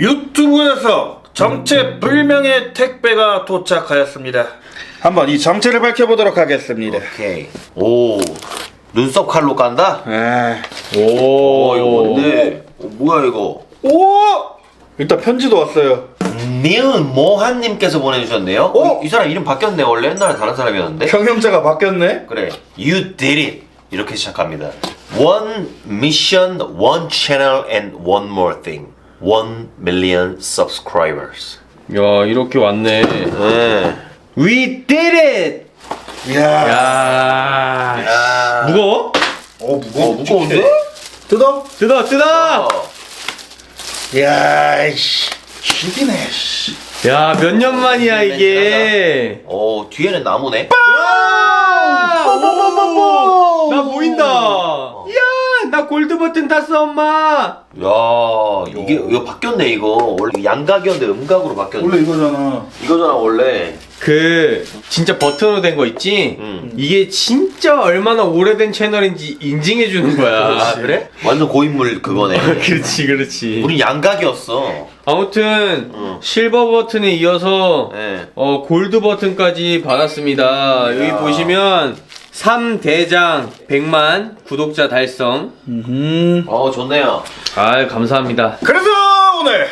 유튜브에서 정체 불명의 택배가 도착하였습니다. 한번 이 정체를 밝혀보도록 하겠습니다. 오케이. 오. 눈썹 칼로 깐다? 에. 오, 이거 뭔데? 어, 뭐야, 이거? 오! 일단 편지도 왔어요. 니은 모한님께서 보내주셨네요. 어? 이, 이 사람 이름 바뀌었네. 원래 옛날에 다른 사람이었는데. 경영자가 바뀌었네. 그래. You did it. 이렇게 시작합니다. One mission, one channel, and one more thing. One million subscribers. 야 이렇게 왔네. 네. We did it. 이야. 야. 야. 무거워? 어, 무거워. 어, 무거운데? 뜯어? 뜯어 뜯어. 어. 이야, 이씨. 죽이네, 씨. 야 몇 년 만이야 이게. 어, 뒤에는 나무네. 나 보인다. 나 골드 버튼 탔어 엄마. 야, 이게 이거 바뀌었네 이거. 원래 양각이었는데 음각으로 바뀌었네. 원래 이거잖아. 이거잖아 원래. 그 진짜 버튼으로 된 거 있지? 음. 이게 진짜 얼마나 오래된 채널인지 인증해 주는 거야. 아 그래? 완전 고인물 그거네. 그렇지 그렇지. 우리 양각이었어. 아무튼 음. 실버 버튼에 이어서 네. 어 골드 버튼까지 받았습니다. 여기 보시면 3대장 100만 구독자 달성. 음. 어 좋네요. 아 감사합니다. 그래서 오늘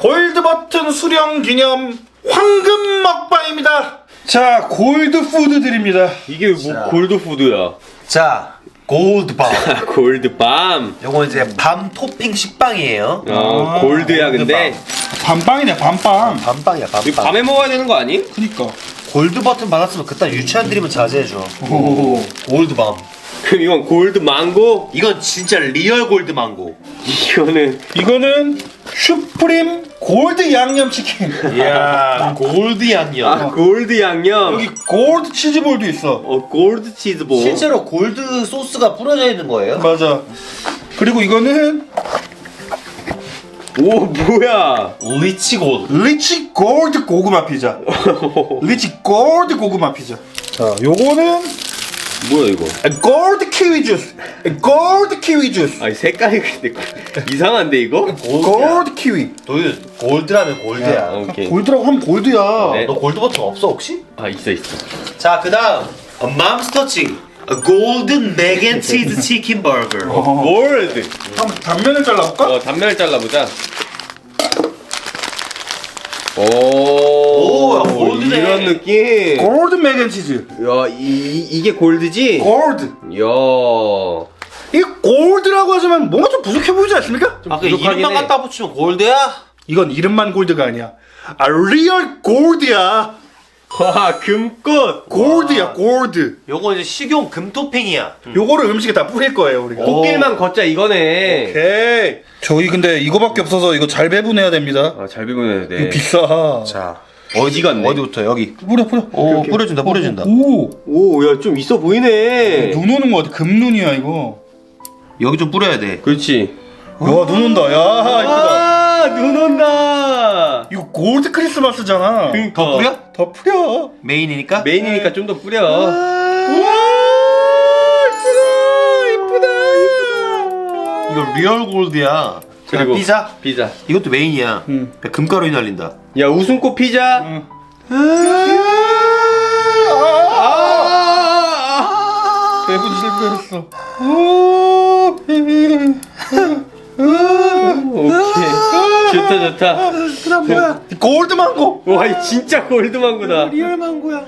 골드 버튼 수령 기념 황금 먹방입니다. 자, 골드 푸드 드립니다. 이게 뭐 골드 푸드야? 자 골드밤. 골드 밤. 요거 이제 밤 토핑 식빵이에요. 어 골드야 근데 밤빵이네, 밤빵. 밤빵이야 이거 밤빵. 밤에 먹어야 되는 거 아니? 그니까. 골드 버튼 받았으면 그딴 유치한 드림은 자제해줘. 오. 골드밤. 그럼 이건 골드 망고? 이건 진짜 리얼 골드 망고. 이거는 이거는 슈프림 골드 양념치킨. 이야 골드 양념. 아 골드 양념. 여기 골드 치즈볼도 있어. 어 골드 치즈볼. 실제로 골드 소스가 뿌려져 있는 거예요? 맞아. 그리고 이거는 오 뭐야? 리치 골드. 리치 골드 고구마 피자. 리치 골드 고구마 피자. 자, 요거는 뭐야 이거? 골드 키위 주스. 골드 키위 주스. 아니 색깔이 근데 이상한데 이거? 골드 키위. 도윤 골드라면 골드야. 아, 오케이. 골드라고 하면 골드야. 네. 너 골드 버튼 없어 혹시? 아 있어 있어. 자 그다음 맘스터치 골든 맥앤치즈 치킨 버거. 골드. 한번 단면을 잘라볼까? 어 단면을 잘라보자. 오, 오, 야, 골드네. 이런 느낌. 골드 맥앤치즈. 야, 이, 이 게 골드지? 골드. 야, 이 골드라고 하지만 뭔가 좀 부족해 보이지 않습니까? 아그 부족하긴 이름만 해. 갖다 붙이면 골드야? 이건 이름만 골드가 아니야. 아 리얼 골드야. 와, 금꽃. 골드야 골드. 요거 이제 식용 금 토핑이야. 요거를 음식에 다 뿌릴 거예요 우리가. 꽃길만 걷자 이거네. 오케이. 저희 근데 이거밖에 없어서 이거 잘 배분해야 됩니다. 아, 잘 배분해야 돼. 이거 비싸. 자 어디 갔네? 어디부터 여기? 뿌려 뿌려. 오 뿌려준다 뿌려준다. 오. 오, 야, 좀 있어 보이네. 눈 오는 거 같아. 금눈이야 이거. 여기 좀 뿌려야 돼. 그렇지. 야 눈 온다. 야 이쁘다. 아, 눈 온다. 이거 골드 크리스마스잖아. 그러니까. 더 뿌려? 더 뿌려. 메인이니까? 메인이니까 좀 더 뿌려. 우와 이쁘다 이쁘다. 이거 리얼 골드야. 그리고 피자? 피자. 이것도 메인이야. 응. 금가루 휘날린다. 야, 웃음꽃 피자. 응. 아! 배분 실패했어. 오케이. 좋다, 좋다. 그다음 뭐야? 골드 망고. 와, 이 진짜 골드망고다. 리얼 망고야.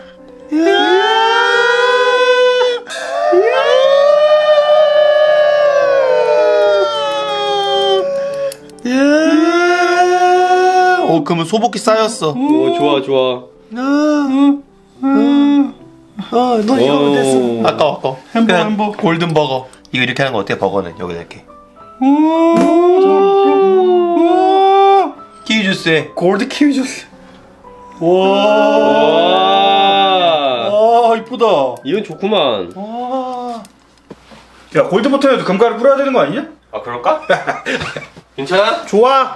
어 그러면 소복기 쌓였어. 오, 좋아, 좋아. 너 이러면 됐어. 아까워 아까워. 햄버거, 그냥 햄버거. 골든 버거. 이거 이렇게 하는 거 어때 버거는 여기다 이렇게. 키위 주스에 골드 키위 주스. 와. 아 이쁘다. 이건 좋구만. 와. 야 골드 버튼에도 금가루 뿌려야 되는 거 아니냐? 아, 그럴까? 괜찮아? 좋아.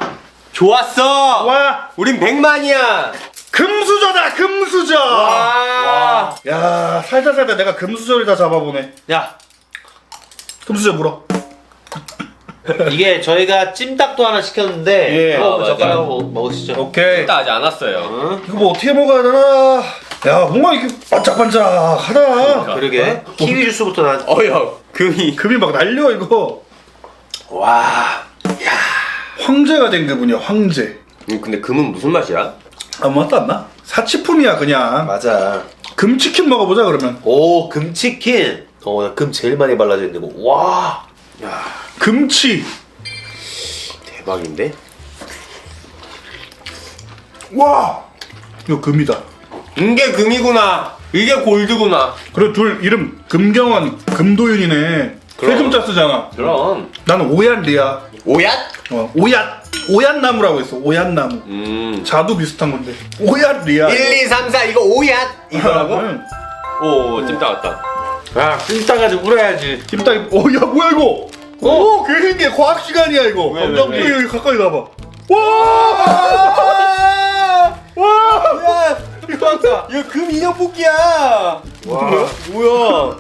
좋았어! 와. 우린 백만이야! 금수저다 금수저. 와! 야 살다 살다 내가 금수저를 다 잡아보네. 야 금수저 물어. 이게 저희가 찜닭도 하나 시켰는데 예. 어, 아, 맞아. 젓가락으로 먹으시죠. 오케이. 일단 아직 안 왔어요. 이거 뭐 어떻게 먹어야 되나? 야, 뭔가 이렇게 반짝반짝하다. 그러게 키위 주스부터 난. 어야 금이. 금이 막 날려 이거. 와. 황제가 된 그분이야, 황제. 음, 근데 금은 무슨 맛이야? 아무 맛도 안 나. 사치품이야 그냥. 맞아. 금치킨 먹어보자 그러면. 오 금치킨. 어금 제일 많이 발라져 있는 거. 와. 금치. 대박인데? 와. 이거 금이다. 이게 금이구나. 이게 골드구나. 그리고 둘 이름 금경원, 금도윤이네. 세금자 쓰잖아. 그럼. 나는 오얏리야. 오얏? 어, 오얏. 오얏나무라고 했어. 오얏나무. 음. 자두 비슷한 건데. 오얏리야. 1, 2, 3, 4 이거 오얏 이거라고? 응. 오 찜닭 왔다. 야 찜닭 가지고 뿌려야지. 김닭이. 어, 야 뭐야 이거? 오, 그 신기해. 과학 시간이야 이거. 왜, 왜, 점점 왜? 여기 가까이 나봐. 와! 와! 야, 이거 왔다. 이거 금 인형 뽑기야. 와. 뭐야?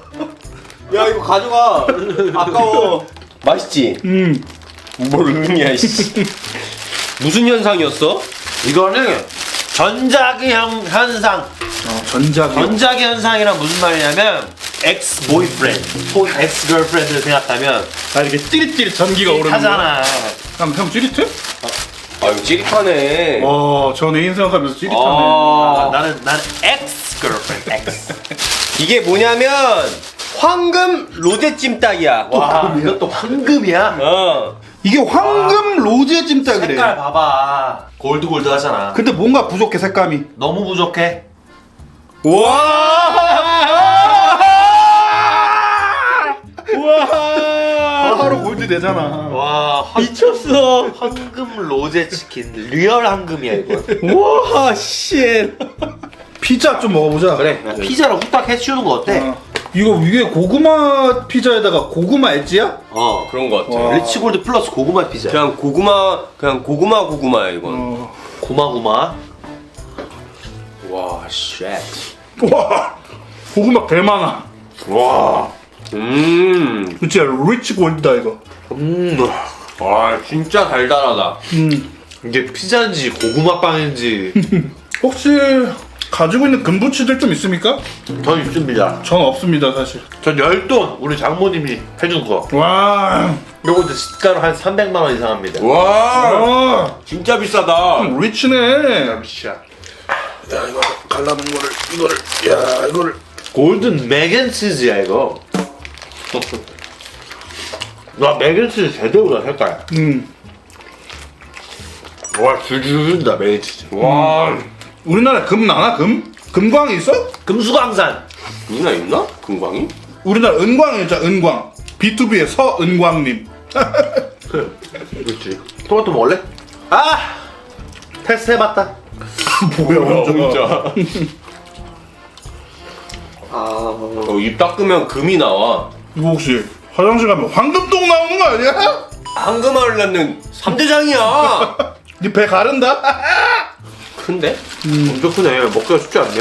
야 이거 가져가. 아까워. 맛있지? 음. 뭘 의미야 씨. 무슨 현상이었어? 이거는 전자기 현, 현상. 어, 전자기. 전자기 현상이란 무슨 말이냐면 엑스 보이프렌드 혹은 엑스 걸프렌드를 생각하면 아 이렇게 찌릿찌릿 전기가 오르는 거. 하잖아. 형, 형 찌릿해? 아 이거 찌릿하네. 와, 전 애인 생각하면서 찌릿하네. 아, 아, 나는 나는 엑스 걸프렌드 엑스. 이게 뭐냐면 황금 로제 찜닭이야. 와 이것도 황금이야. 어. 이게 황금 로제 찜닭이래. 색깔 봐봐. 골드 골드 하잖아. 근데 뭔가 부족해 색감이. 너무 부족해. 와! 바로 골드 되잖아. 와 황, 미쳤어. 황금 로제 치킨 리얼 황금이야 이거. 와 씨. 피자 좀 먹어보자. 그래 피자를 후딱 해치우는 거 어때? 어. 이거 위에 고구마 피자에다가 고구마 엣지야? 어. 그런 거 같아. 와. 리치 골드 플러스 고구마 피자. 그냥 고구마 그냥 고구마 고구마야 이건. 어. 고마고마. 와 쉣. 와! 고구마 개 많아. 와. 음. 진짜 리치 골드다 이거. 음. 와 진짜 달달하다. 음. 이게 피자인지 고구마 빵인지 혹시 가지고 있는 금부치들 좀 있습니까? 전 있습니다. 전 없습니다 사실. 전 열돈 우리 장모님이 해준 거. 와. 요거 이제 시가로 한 300만 원 이상 합니다. 와 아, 진짜 비싸다. 좀 리치네. 미치야. 야 이거 갈라놓은 거를 이거를 야 이거를 골든 맥앤치즈야 이거. 와 맥앤치즈 제대로다 색깔. 음. 와 줄줄 준다 맥앤치즈. 와 우리나라 금 나나 금? 금광이 있어? 금수강산. 누나 있나? 금광이? 우리나라 은광이 있잖아 은광. B2B의 서은광님. 그렇지. 토마토 먹을래? 아 테스트 해봤다. 뭐야 혼자가. 아. 어, 입 닦으면 금이 나와. 이거 혹시 화장실 가면 황금똥 나오는 거 아니야? 황금알을 낳는 3대장이야. 네 배 가른다? 큰데? 엄청 크네. 먹기가 쉽지 않네.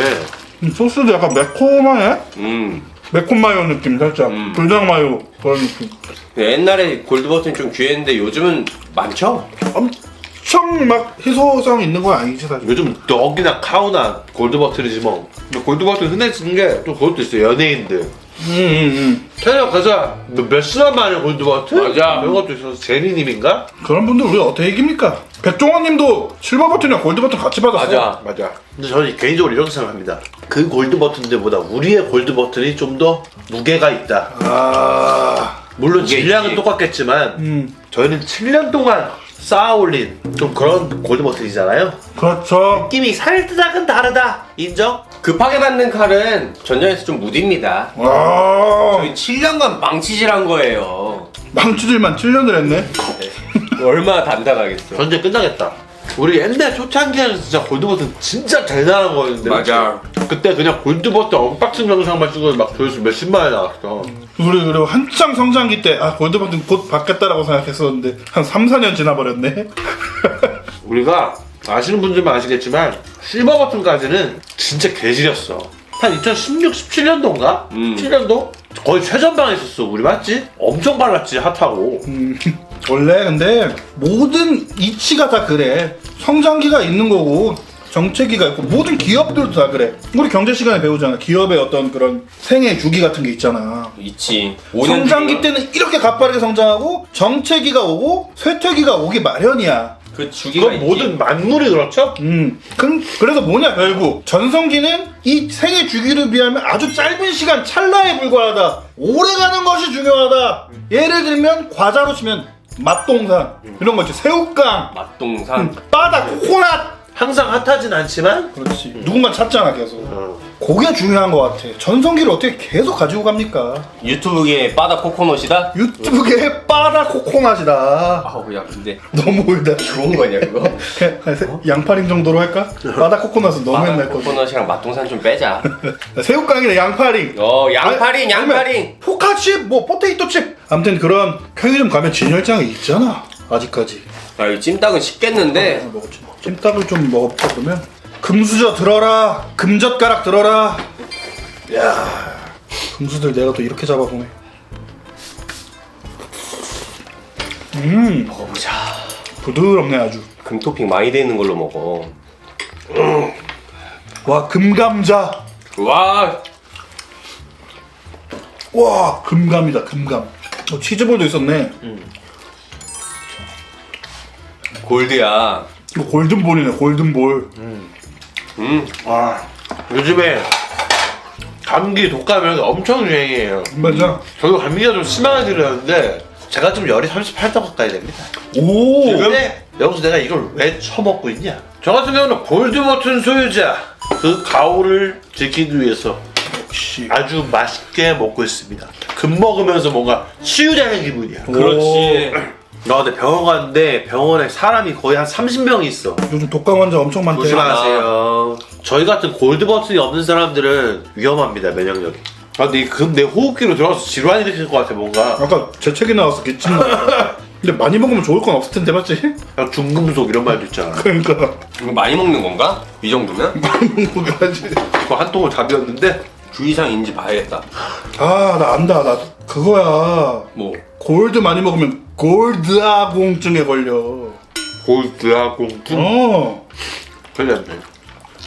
음, 소스도 약간 매콤하네? 음. 매콤 마요 느낌 살짝 음. 불닭 마요 그런 느낌 옛날에 골드버튼 좀 귀했는데 요즘은 많죠? 엄청 막 희소성 있는 건 아니지 사실 요즘 떡이나 카우나 골드버튼이지 뭐. 근데 골드버튼 흔해지는 게 또 그것도 있어. 연예인들. 응응응 태양 가자. 몇 시간 만에 골드버튼? 맞아. 이런 것도 있어서 제니님인가? 그런 분들 우리가 어떻게 이깁니까? 백종원님도 실버 버튼이랑 골드 버튼 같이 받았어 맞아. 맞아. 근데 저는 개인적으로 이렇게 생각합니다. 그 골드 버튼들보다 우리의 골드 버튼이 좀 더 무게가 있다. 아... 물론 무게 질량은 있지. 똑같겠지만 음 저희는 7년 동안 쌓아올린 좀 그런 골드 버튼이잖아요. 그렇죠 느낌이 살짝은 다르다. 인정? 급하게 받는 칼은 전장에서 좀 무딥니다. 와 7년간 망치질한 거예요. 망치질만 7년을 했네 얼마나 단단하겠어. 전쟁 끝나겠다. 우리 옛날 초창기에는 진짜 골드 버튼 진짜 대단한 거였는데. 맞아. 그때 그냥 골드 버튼 언박싱 영상만 찍고 막 조회수 몇십만 원 나왔어. 우리 그리고 한창 성장기 때 아 골드 버튼 곧 받겠다라고 생각했었는데 한 3, 4년 지나버렸네 우리가 아시는 분들만 아시겠지만 실버 버튼까지는 진짜 개지렸어. 한 2016, 17년도인가? 음. 7년도? 거의 최전방에 있었어. 우리 맞지? 엄청 발랐지 핫하고. 음, 원래 근데 모든 이치가 다 그래. 성장기가 있는 거고 정체기가 있고 모든 기업들도 다 그래. 우리 경제 시간에 배우잖아. 기업의 어떤 그런 생애 주기 같은 게 있잖아. 있지. 5년 성장기 때는 이렇게 가파르게 성장하고 정체기가 오고 쇠퇴기가 오기 마련이야. 그 주기가 그건 모든 만물이 그렇죠? 음, 그, 그래서 뭐냐 결국 전성기는 이 생애 주기를 비하면 아주 짧은 시간 찰나에 불과하다. 오래가는 것이 중요하다. 예를 들면 과자로 치면 맛동산 이런 거 있지 새우깡, 맛동산. 음, 바다 코코넛. 항상 핫하진 않지만 그렇지. 누군가 찾잖아 계속. 그게 중요한 것 같아. 전성기를 어떻게 계속 가지고 갑니까? 유튜브계 바다 코코넛이다? 유튜브계 바다 코코넛이다. 아우 야 근데 너무 올다. 좋은 거냐 그거? 양파링 정도로 할까? 바다 코코넛은 너무 바다 옛날 거지. 코코넛이랑 맛동산 좀 빼자. 새우깡이나 양파링. 어 양파링 양파링. 포카칩, 뭐 포테이토칩. 아무튼 그런 편의점 가면 진열장이 있잖아. 아직까지. 아이 찜닭은 식겠는데. 아, 먹었지. 찜닭을 좀 그러면. 금수저 들어라. 금젓가락 들어라. 야, 금수들 내가 또 이렇게 잡아보네. 음, 먹어보자. 부드럽네 아주. 금 토핑 많이 돼 있는 걸로 먹어. 와, 금감자. 와 와, 금감이다 금감. 어, 치즈볼도 있었네. 골드야. 이거 골든볼이네 골든볼. 음. 아 요즘에 감기 독감 이런 게 엄청 유행이에요 맞아. 저도 감기가 좀 심하게 들렸는데 제가 좀 열이 38도 가까이 됩니다 오. 근데 여기서 내가 이걸 왜 처먹고 있냐 저 같은 경우는 골드 버튼 소유자 그 가오를 지키기 위해서 역시. 아주 맛있게 먹고 있습니다 금 먹으면서 뭔가 치유되는 기분이야 그렇지. 나 근데 병원 갔는데 병원에 사람이 거의 한 30명이 있어 요즘 독감 환자 엄청 많대. 조심하세요. 저희 같은 골드 버튼이 없는 사람들은 위험합니다 면역력이. 아 근데 금 내 호흡기로 들어가서 질환 일으킬 것 같아 뭔가. 아까 재채기 나왔어 기침 나. 근데 많이 먹으면 좋을 건 없을 텐데 맞지? 그냥 중금속 이런 말도 있잖아. 그러니까 이거 많이 먹는 건가? 이 정도면? 먹어야지. 그거 한 통을 답이었는데 주의사항인지 봐야겠다. 아나 안다 나 그거야. 뭐 골드 많이 먹으면 골드아공증에 걸려. 골드하공증 어. 걸렸네.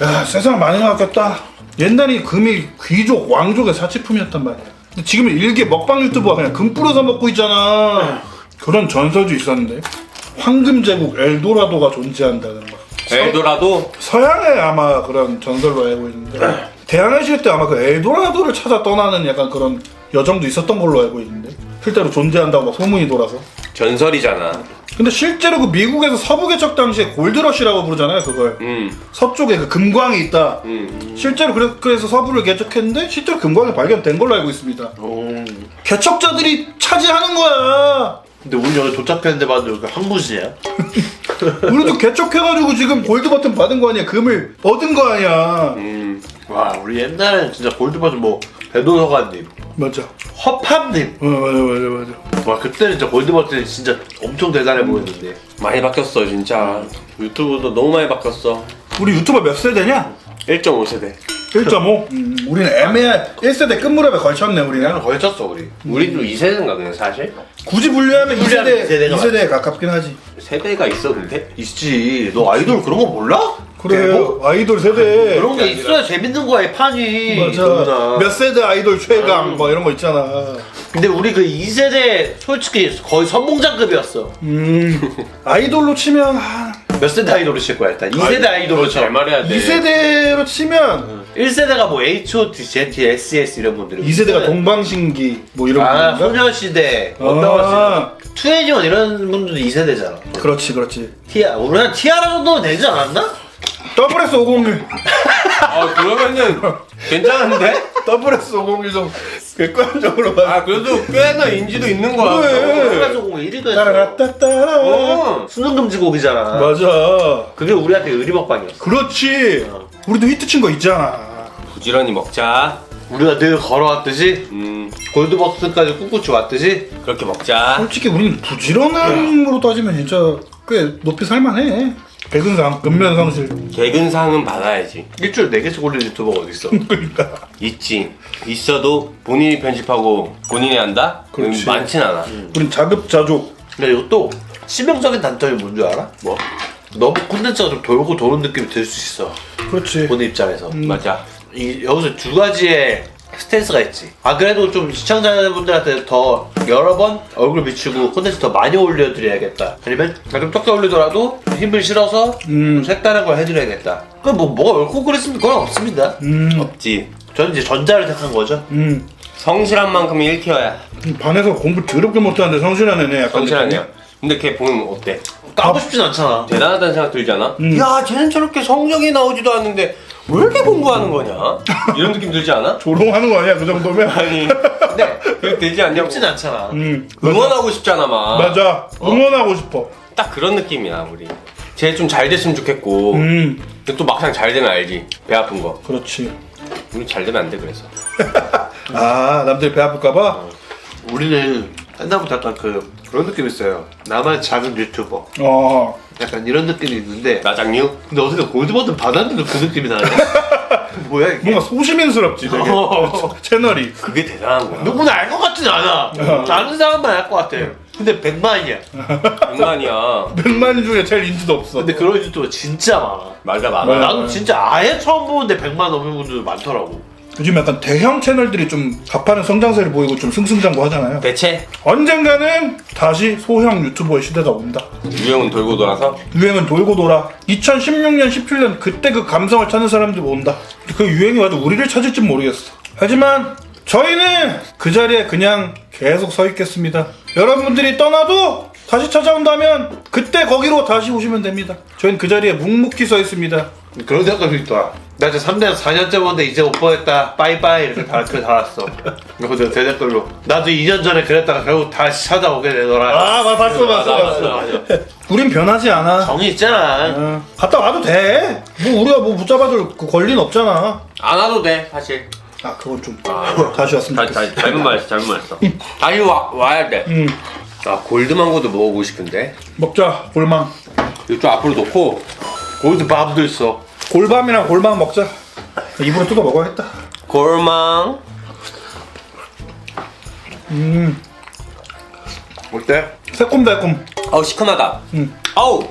야 세상 많이 나왔겠다. 옛날에 금이 귀족 왕족의 사치품이었단 말이야. 근데 지금은 일개 먹방 유튜버가 그냥 금 뿌려서 먹고 있잖아. 그런 전설도 있었는데 황금 제국 엘도라도가 존재한다는 막. 엘도라도 서양에 아마 그런 전설로 알고 있는데 대항해실 때 아마 그 엘도라도를 찾아 떠나는 약간 그런 여정도 있었던 걸로 알고 있는데 실제로 존재한다고 막 소문이 돌아서 전설이잖아. 근데 실제로 그 미국에서 서부 개척 당시에 골드러시라고 부르잖아요 그걸 음. 서쪽에 그 금광이 있다 음. 실제로 그래, 그래서 서부를 개척했는데 실제로 금광이 발견된 걸로 알고 있습니다 개척자들이 차지하는 거야 근데 우리 여기 도착했는데 봤는데 여기 항구지야. 우리도 개척해가지고 지금 골드 버튼 받은 거 아니야 금을 얻은 거 아니야 음. 와 우리 옛날엔 진짜 골드 버튼 뭐 배도서관님, 맞아 허팝님. 어, 맞아 맞아 맞아 와 그때는 진짜 골드 버튼이 진짜 엄청 대단해 보였는데. 많이 바뀌었어 진짜. 유튜브도 너무 많이 바뀌었어. 우리 유튜버 몇 세대냐? 1.5세대. 1.5? 음, 우리는 애매한 1세대 끝무렵에 걸쳤네 우리는 그냥 걸쳤어 우리. 우리도 2세대인가 그냥 사실? 굳이 분류하면 분류하면 2세대, 이세대가 2세대에 가깝긴 하지 세대가 있어 근데? 있지. 너 아이돌 그런 거 몰라? 그래 대박. 아이돌 세대 그런 게 있어야 재밌는 거야 이 판이. 맞아. 몇 세대 아이돌 최강 뭐 이런 거 있잖아 근데 우리 그 2세대 솔직히 거의 선봉장급이었어. 음 아이돌로 치면 한 몇 세대 아이돌을 칠 거야 일단. 2세대 아이돌을 쳐. 잘 말해야 돼. 2세대로 치면 1세대가 뭐 H.O.T, Z, S.S 이런 분들. 2세대가 동방신기 뭐 이런 아 분인가? 소녀시대, 아. 원더걸스, 투애니원 이런 분들도 2세대잖아. 그렇지 그렇지 티아 우리 한 티아라 정도는 되지 않았나? WS 501 아 그러면은 괜찮은데? WS 501 좀 객관적으로 봐 아 그래도 꽤나 인지도 있는 거야. 그래. 그래서 1위도 했어. 따라라따따라 어. 수능 금지곡이잖아. 맞아 그게 우리한테 의리먹방이었어. 그렇지 우리도 히트 친 거 있잖아 부지런히 먹자. 우리가 늘 걸어왔듯이 음 골드버스까지 꿋꿋이 왔듯이 그렇게 먹자. 솔직히 우리는 부지런함으로 따지면 진짜 꽤 높이 살만해 백은상 근면상실 개근상은 받아야지. 일주일에 4개씩 올리는 유튜버가 어딨어? 그러니까 있지. 있어도 본인이 편집하고 본인이 한다? 그렇지. 많진 않아. 우린 자급자족 근데 이것도 치명적인 단점이 뭔 줄 알아? 뭐? 너무 콘텐츠가 좀 돌고 도는 느낌이 들 수 있어. 그렇지. 보는 입장에서. 맞아. 이 여기서 두 가지의 스탠스가 있지. 아 그래도 좀 시청자분들한테 더 여러 번 얼굴 비추고 콘텐츠 더 많이 올려드려야겠다. 아니면 좀 적게 올리더라도 힘을 실어서 좀 색다른 걸 해드려야겠다. 그럼 뭐 뭐가 옳고 그랬으면 그건 없습니다. 음, 없지. 저는 이제 전자를 택한 거죠. 음. 성실한 만큼 1티어야. 반에서 공부 더럽게 못하는데 성실한 애네 약간. 애야. 근데 걔 보면 어때? 까고 싶진 않잖아. 대단하다는 생각 들잖아? 음. 야, 쟤는 저렇게 성적이 나오지도 않는데 왜 이렇게 공부하는 거냐? 이런 느낌 들지 않아? 조롱하는 거 아니야 그 정도면? 아니, 근데 그렇게 되지 않냐고. 쉽진 않잖아. 음. 맞아. 응원하고 싶잖아, 막. 맞아. 응원하고 싶어. 딱 그런 느낌이야, 우리. 쟤 좀 잘 됐으면 좋겠고. 음. 근데 또 막상 잘 되면 알지. 배 아픈 거. 그렇지. 우리 잘 되면 안 돼, 그래서. 아 남들 배 아플까봐. 우리는 옛날부터 약간 그 그런 느낌이 있어요. 나만 작은 유튜버. 어. 약간 이런 느낌이 있는데 나장류? 근데 어떻게 골드 버튼 받았는데도 그 느낌이 나네. 뭐야 이게? 뭔가 소시민스럽지 되게 어. 채널이. 그게 대단한 거야. 누구나 알 것 같진 않아. 아는 사람만 알 것 같아. 근데 100만이야. 장난이야. 백만 중에 제일 인지도 없어. 근데 그런 유튜버 진짜 많아. 맞아, 많아. 나도 진짜 아예 처음 보는데 100만 넘는 분들 많더라고. 요즘 약간 대형 채널들이 좀 가파른 성장세를 보이고 좀 승승장구하잖아요. 대체 언젠가는 다시 소형 유튜버의 시대가 온다. 유형은 돌고 돌아서 유행은 돌고 돌아. 2016년, 17년 그때 그 감성을 찾는 사람들이 온다. 그 유행이 와도 우리를 찾을지 모르겠어. 하지만 저희는 그 자리에 그냥 계속 서 있겠습니다. 여러분들이 떠나도 다시 찾아온다면 그때 거기로 다시 오시면 됩니다. 저희는 그 자리에 묵묵히 서 있습니다. 그런 생각도 있더라. 나 이제 3년, 4년째 보는데 이제 못 보겠다. 빠이빠이 이렇게 다, 글 달았어. 그리고 내가 대댓글로. 나도 2년 전에 그랬다가 결국 다시 찾아오게 되더라. 아, 봐, 봤어, 봤어, 맞아, 봤어. 맞아. 우린 변하지 않아. 정이 있잖아. 어, 갔다 와도 돼. 뭐 우리가 뭐 붙잡아줄 그 권리는 없잖아. 안 와도 돼 사실. 아, 그건 좀 다시 왔으면 다, 좋겠어. 다, 잘못 말했어 잘못 말했어. 다시 와 와야 돼. 음, 아 골드망고도 먹어보고 싶은데 먹자. 골망. 이거 좀 앞으로 놓고 골드밤도 있어. 골밤이랑 골망 먹자. 입으로 뜯어 먹어야겠다. 골망 음, 어때? 새콤달콤. 어우 시큼하다. 음. 어우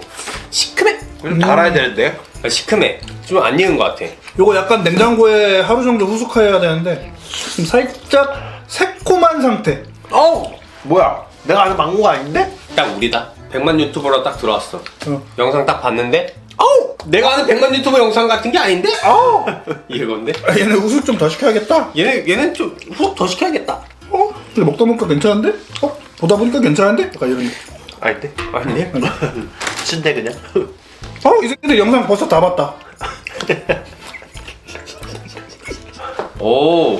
시큼해. 좀 달아야 되는데. 아, 시큼해. 좀 안 익은 것 같아. 요거 약간 냉장고에 하루 정도 후숙해야 되는데 지금 살짝 새콤한 상태. 어우! 뭐야? 내가 아는 망고가 아닌데? 딱 우리다. 100만 유튜버로 딱 들어왔어. 어. 영상 딱 봤는데 어우 내가 아는 100만 유튜버 영상 같은 게 아닌데? 어우 이건데? 아, 얘네 후숙 좀더 시켜야겠다. 얘는 얘는 좀 후속 더 시켜야겠다. 어? 근데 먹다 보니까 괜찮은데? 어? 보다 보니까 괜찮은데? 약간 이런. 아닌데? 아니네. 친데 그냥. 어? 이 새끼들 영상 벌써 다 봤다. 오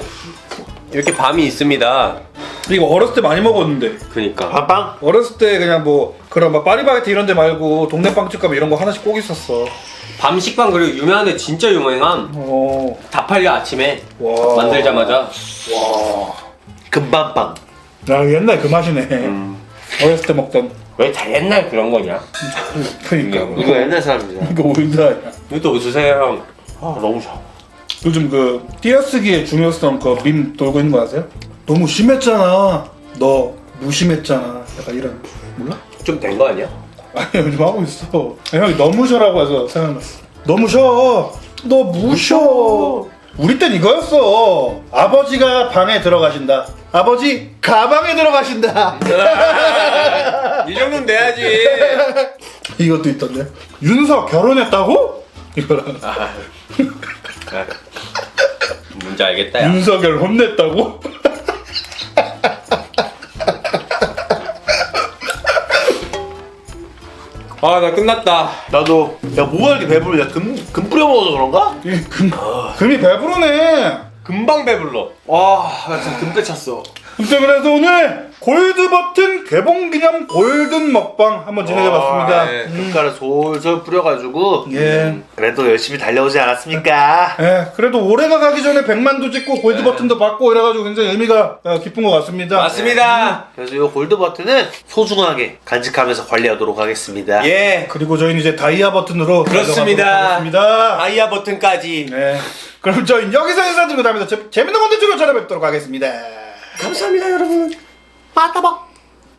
이렇게 밤이 있습니다. 이거 어렸을 때 많이 먹었는데. 그니까 빵빵? 어렸을 때 그냥 뭐 그런 막 파리바게트 이런 데 말고 동네 빵집 가면 이런 거 하나씩 꼭 있었어. 밤 식빵 그리고 유명한데 진짜 유명한 어. 다 팔려 아침에 와. 만들자마자 금밤빵. 야 옛날 그 맛이네. 어렸을 때 먹던. 왜 다 옛날 그런 거냐? 그러니까. 이거 옛날 사람이잖아. 이거 올드하야. 이것도 주세요 형. 아, 너무 좋아. 요즘 그 띄어쓰기의 중요성 그 밈 돌고 있는 거 아세요? 너무 심했잖아. 너 무심했잖아. 약간 이런. 몰라? 좀 된 거 아니야? 아니 요즘 하고 있어. 아니, 형이 너무 쉬라고 해서 생각났어. 너무 쉬어. 너 무셔. 우리 땐 이거였어. 아버지가 방에 들어가신다. 아버지 가방에 들어가신다. 이 정도는 돼야지. 이것도 있던데. 윤석 결혼했다고? 이거랑 뭔지 알겠다 야. 윤석열 혼냈다고? 아 나 끝났다. 나도, 야, 뭐가 이렇게 배부르냐? 금, 금 뿌려 먹어서 그런가? 이 금, 금이 배부르네. 금방 배불러. 와, 나 진짜 금때 찼어. 아무튼 그래서 오늘 골드 버튼 개봉 기념 골든 먹방 한번 진행해봤습니다. 아, 예. 금가루 솔솔 뿌려가지고. 예. 그래도 열심히 달려오지 않았습니까? 예, 그래도 올해가 가기 전에 100만도 찍고 골드 버튼도 받고 이래가지고 굉장히 의미가 어, 깊은 것 같습니다. 맞습니다. 그래서 이 골드 버튼은 소중하게 간직하면서 관리하도록 하겠습니다. 예. 그리고 저희는 이제 다이아 버튼으로 그렇습니다. 가져가도록 하겠습니다. 다이아 버튼까지. 네. 그럼 저희는 여기서 인사드리고 다음에 더 재- 재밌는 컨텐츠로 찾아뵙도록 하겠습니다. 감사합니다 여러분. 빠따박.